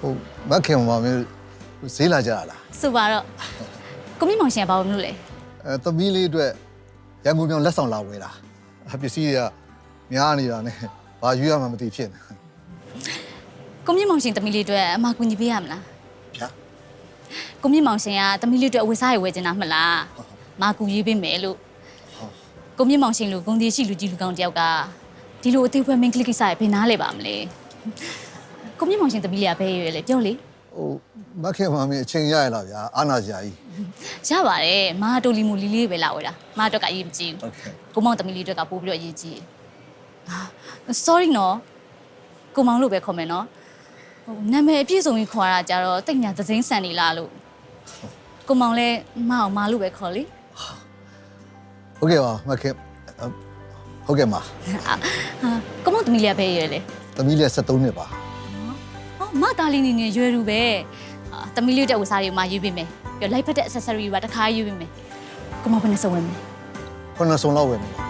ဟိုမက်ခင်ပါမျိုးဈေးလာကြရလားဆိုပါတော့ကိုမြင့်မောင်ရှင်ကဘာလို့မလို့လဲအဲသမီးလေးအတွက်ရန်ကုန်မြောင်လက်ဆောင်လာဝယ်တာအပစ္စည်းတွေကများနေတာနဲ့ဘာရွေးရမှမသိဖြစ်နေကိုမြင့်မောင်ရှင်တမီးလေးအတွက်အမကူညီပေးရမလားဗျာကိုမြင့်မောင်ရှင်ကတမီးလေးအတွက်အဝတ်စားရဝယ်ချင်တာမလားမကူရေးပေးမယ်လို့ကိုမြင့်မောင်ရှင်လိုဂုံတီရှိလူကြီးလူကောင်းတယောက်ကဒီလိုအသေးဖွဲမင်းကလစ်ကိစ္စရဘယ်နားလဲပါမလဲ ကိုမြင့်မောင်ရှင်သမီးလေးကဘယ်ရွယ်လဲပြောလေဟိုမက်ခင်မမီအချိန်ရရလားဗျာအာနာကြာကြီးရပါတယ်မာတိုလီမူလီလေးပဲလာဝယ်တာမာအတွက်ကအရေးမကြီးဟုတ်ကဲ့ဘူးကိုမောင်သမီးလေးအတွက်ကပို့ပြီးတော့အရေးကြီးတယ် sorry နော်ကိုမောင်လို့ပဲခေါ်မယ်နော်ဟိုနာမည်အပြည့်စုံကြီးခေါ်တာကြတော့တိတ်ညာသစင်းဆန်နေလားလို့ကိုမောင်လည်းမအောင်မလို့ပဲခေါ်လေဟုတ်ကဲ့ပါမက်ခင်ဟုတ်ကဲ့ပါဟာကိုမောင်သမီးလေးကဘယ်ရွယ်လဲသမီးလေးက73နှစ်ပါ မသားလေးနေနေရွယ်လူပဲအာတမီလေးတက်ဝစားတွေမှာရွေးပေးမယ်ပြီးတော့လိုက်ဖက်တဲ့ accessory တွေပါတစ်ခါရွေးပေးမယ်ကိုမောင်ဘယ်နဲ့စုံဝင်မလဲခုနစ်စုံလောက်ဝယ်နေပါ